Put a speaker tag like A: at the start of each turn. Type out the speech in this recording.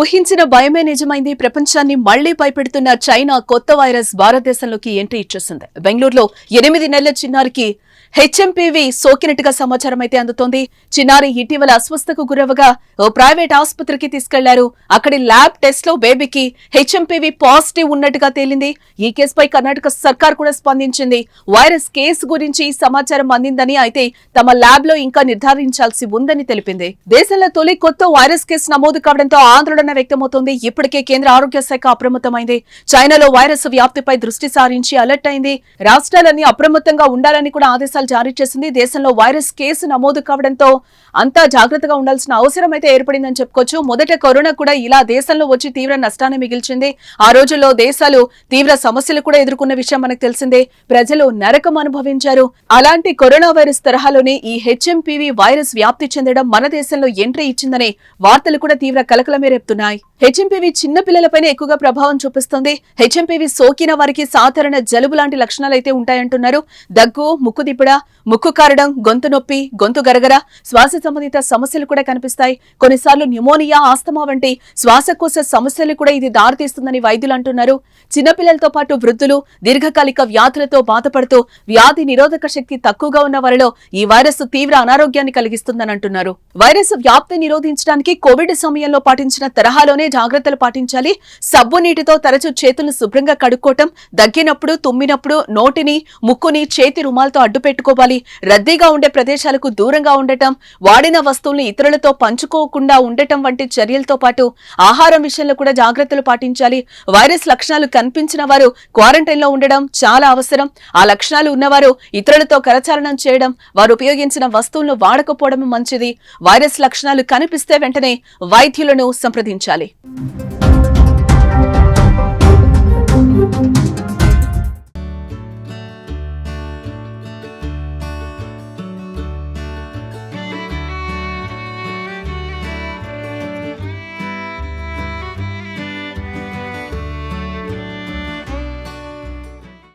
A: ఊహించిన భయమే నిజమైంది. ప్రపంచాన్ని మళ్ళీ భయపెడుతున్న చైనా కొత్త వైరస్ భారతదేశంలోకి ఎంట్రీ ఇచ్చేసింది. బెంగళూరులో ఎనిమిది నెలల చిన్నారికి హెచ్ఎంపీవీ సోకినట్టుగా సమాచారం అయితే అందుతోంది. చిన్నారి ఇటీవల అస్వస్థకు గురవగా ఓ ప్రైవేట్ ఆసుపత్రికి తీసుకెళ్ళారు. అక్కడి ల్యాబ్ టెస్ట్లో బేబీకి హెచ్ఎంపీవీ పాజిటివ్ ఉన్నట్టుగా తేలింది. ఈ కేసుపై కర్ణాటక సర్కార్ కూడా స్పందించింది. వైరస్ కేసు గురించి సమాచారం అందిందని అయితే తమ ల్యాబ్లో ఇంకా నిర్ధారించాల్సి ఉందని తెలిపింది. దేశంలో తొలి కొత్త వైరస్ కేసు నమోదు కావడంతో ఆందోళన వ్యక్తమవుతోంది. ఇప్పటికే కేంద్ర ఆరోగ్య శాఖ అప్రమత్తమైంది. చైనాలో వైరస్ వ్యాప్తిపై దృష్టి సారించి అలర్ట్ అయింది. రాష్ట్రాలన్నీ అప్రమత్తంగా ఉండాలని కూడా ఆదేశాలు జారీ చేసింది. దేశంలో వైరస్ కేసు నమోదు కావడంతో అంతా జాగ్రత్తగా ఉండాల్సిన అవసరం అయితే ఏర్పడిందని చెప్పుకోవచ్చు. మొదట కరోనా కూడా ఇలా దేశంలో వచ్చి తీవ్ర నష్టాన్ని మిగిల్చింది. ఆ రోజుల్లో దేశాలు తీవ్ర సమస్యలు కూడా ఎదుర్కొన్న విషయం మనకు తెలిసిందే. ప్రజలు నరకం అనుభవించారు. అలాంటి కరోనా వైరస్ తరహాలోనే ఈ హెచ్ఎంపీవీ వైరస్ వ్యాప్తి చెందడం మన దేశంలో ఎంట్రీ ఇచ్చిందనే వార్తలు కూడా తీవ్ర కలకలమే రేపుతున్నాయి హెచ్ఎంపీవి చిన్నపిల్లలపైనే ఎక్కువగా ప్రభావం చూపిస్తుంది. హెచ్ఎంపీవి సోకిన వారికి సాధారణ జలుబు లాంటి లక్షణాలు అయితే ఉంటాయంటున్నారు. దగ్గు ముక్కు దిబ్బడ ముక్కు కారడం గొంతు నొప్పి గొంతు గరగర శ్వాస సంబంధిత సమస్యలు కూడా కనిపిస్తాయి. కొన్నిసార్లు న్యూమోనియా ఆస్తమా వంటి శ్వాసకోశ సమస్యలు కూడా ఇది దారితీస్తుందని వైద్యులు అంటున్నారు. చిన్నపిల్లలతో పాటు వృద్ధులు దీర్ఘకాలిక వ్యాధులతో బాధపడుతూ వ్యాధి నిరోధక శక్తి తక్కువగా ఉన్న వారిలో ఈ వైరస్ తీవ్ర అనారోగ్యాన్ని కలిగిస్తుందని అంటున్నారు. వైరస్ వ్యాప్తి నిరోధించడానికి కోవిడ్ సమయంలో పాటించిన తరహాలోనే జాగ్రత్తలు పాటించాలి. సబ్బు నీటితో తరచు చేతులను శుభ్రంగా కడుక్కోవటం దగ్గినప్పుడు తుమ్మినప్పుడు నోటిని ముక్కుని చేతి రుమాలతో అడ్డు పెట్టుకోవాలి. రద్దీగా ఉండే ప్రదేశాలకు దూరంగా ఉండటం వాడిన వస్తువుల్ని ఇతరులతో పంచుకోకుండా ఉండటం వంటి చర్యలతో పాటు ఆహారం విషయంలో కూడా జాగ్రత్తలు పాటించాలి. వైరస్ లక్షణాలు కనిపించిన వారు క్వారంటైన్లో ఉండడం చాలా అవసరం. ఆ లక్షణాలు ఉన్నవారు ఇతరులతో కరచాలనం చేయడం వారు ఉపయోగించిన వస్తువులను వాడకపోవడం మంచిది. వైరస్ లక్షణాలు కనిపిస్తే వెంటనే వైద్యులను సంప్రదించాలి. Thank you.